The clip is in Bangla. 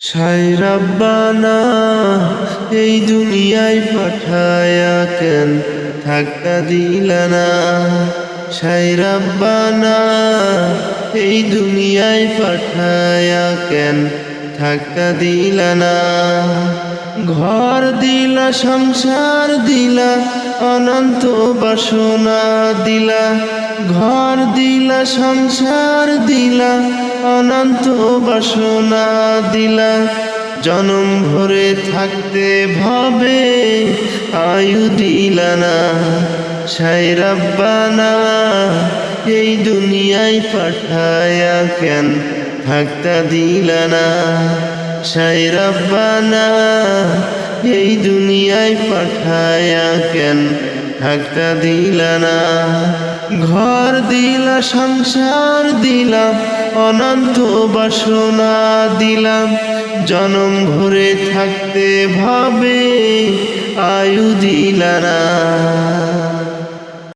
সাই রাব্বানা, এই দুনিয়ায় পাঠায়া কেন থাকা দিলানা? সাই রাব্বানা, এই দুনিয়ায় পাঠায়া কেন থাকা দিলানা? ঘর দিলা, সংসার দিলা, অনন্ত বাসনা দিলা। ঘর দিলা, সংসার দিলা অনন্ত বাসনা দিলা। জনম ভরে থাকতে ভাবে, আয়ু দিলা না। সাই রাব্বানা এই দুনিয়ায় পাঠায়া কেন থাকতা দিলা না? সাই রাব্বানা এই দুনিয়ায় পাঠায়া কেন থাকতা দিল না, ঘর দিলা, সংসার দিলাম অনন্ত বাসনা দিলাম জনম ভরে থাকতে ভাবে, আয়ু দিলা না।